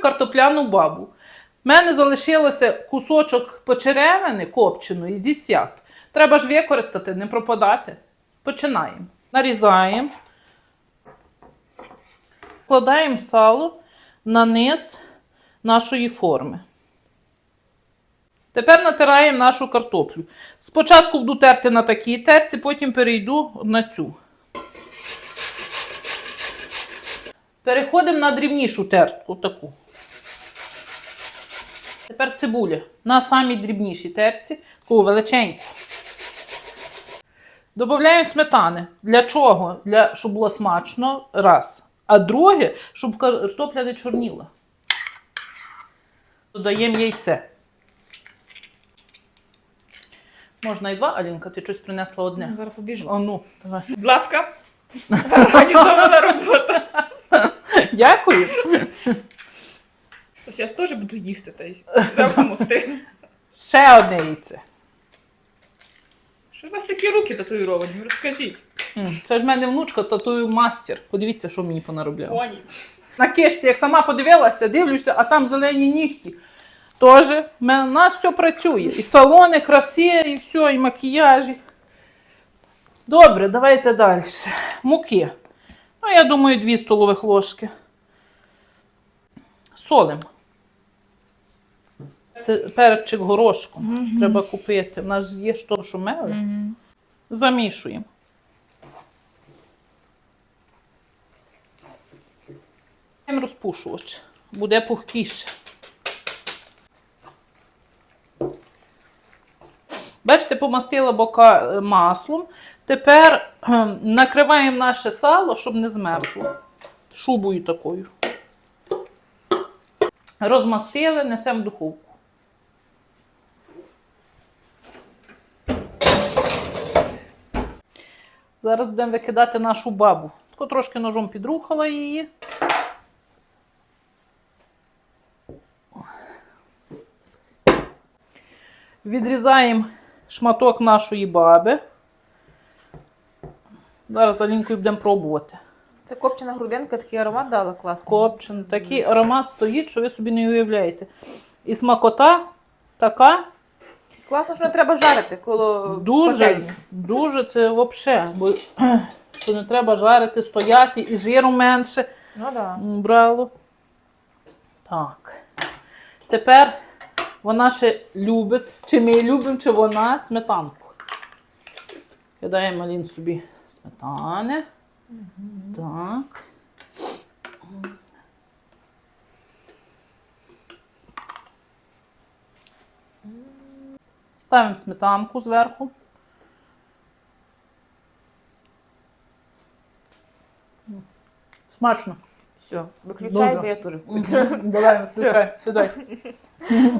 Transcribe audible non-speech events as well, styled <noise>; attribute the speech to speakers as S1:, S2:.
S1: Картопляну бабу. У мене залишилося кусочок почеревини копченої зі свят. Треба ж використати, не пропадати. Починаємо. Нарізаємо. Вкладаємо сало на низ нашої форми. Тепер натираємо нашу картоплю. Спочатку буду терти на такій терці, потім перейду на цю. Переходимо на дрібнішу тертку таку. Тепер цибуля на самій дрібнішій терці, таку величеньку. Додаємо сметани. Для чого? Для, щоб було смачно, раз. А друге, щоб картопля не чорніла. Додаємо яйце. Можна і два, Алінка, ти щось принесла одне.
S2: Зараз побіжу.
S1: А ну, давай.
S2: Будь ласка. Організована робота.
S1: Дякую.
S2: Я ж теж буду їсти та й <laughs> допомогти.
S1: Ще одне яйце.
S2: Що у вас такі руки татуїровані? Розкажіть.
S1: М, Це ж в мене внучка татую мастер. Подивіться, що мені понаробляла.
S2: Поні.
S1: На кишці, як сама подивилася, дивлюся, а там зелені нігті. Тож, в мене- у нас все працює. І салони, краси, і все, і макіяжі. Добре, давайте далі. Муки. Ну, я думаю, 2 столових ложки. Солим. Це перчик горошком. Треба купити. У нас є що, що мели. Замішуємо. Даємо Розпушувач. Буде пухкіше. Бачите, помастила бока е, маслом. Тепер накриваємо наше сало, щоб не змерзло. Шубою такою. Розмастили, несемо в духовку. Зараз будемо викидати нашу бабу. Тако трошки ножом підрухала її. Відрізаємо шматок нашої баби. Зараз Алінкою будемо пробувати.
S3: Це копчена грудинка, такий аромат дала класний.
S1: Копчен. Такий аромат стоїть, що ви собі не уявляєте. І смакота така
S3: Класно, що не треба жарити коло
S1: дуже,
S3: пательні.
S1: дуже це взагалі. Бо <clears throat> що не треба жарити, стояти і жиру менше.
S3: Ну да.
S1: Брало. Так. Тепер вона ще любить, чи ми любимо, чи вона сметанку. Кидаємо Алін собі сметани. Так. Ставимо сметанку зверху. Смачно.
S3: Все,
S1: выключай,
S3: бо я теж хочу.
S1: Давай, Все. сідай. <laughs>